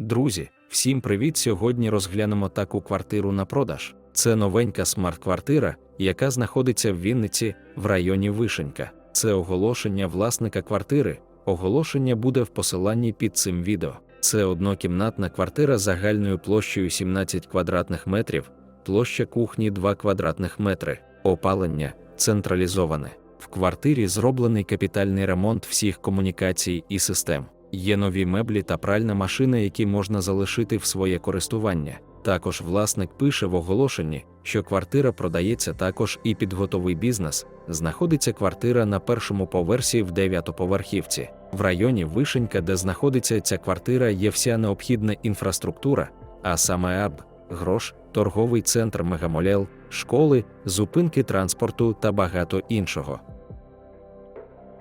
Друзі, всім привіт! Сьогодні розглянемо таку квартиру на продаж. Це новенька смарт-квартира, яка знаходиться в Вінниці в районі Вишенька. Це оголошення власника квартири. Оголошення буде в посиланні під цим відео. Це однокімнатна квартира загальною площею 17 квадратних метрів, площа кухні 2 квадратних метри, опалення централізоване. В квартирі зроблений капітальний ремонт всіх комунікацій і систем. Є нові меблі та пральна машина, які можна залишити в своє користування. Також власник пише в оголошенні, що квартира продається також і під готовий бізнес. Знаходиться квартира на першому поверсі в дев'ятоповерхівці. В районі Вишенька, де знаходиться ця квартира, є вся необхідна інфраструктура, а саме АБ, грош, торговий центр Мегамолел, школи, зупинки транспорту та багато іншого.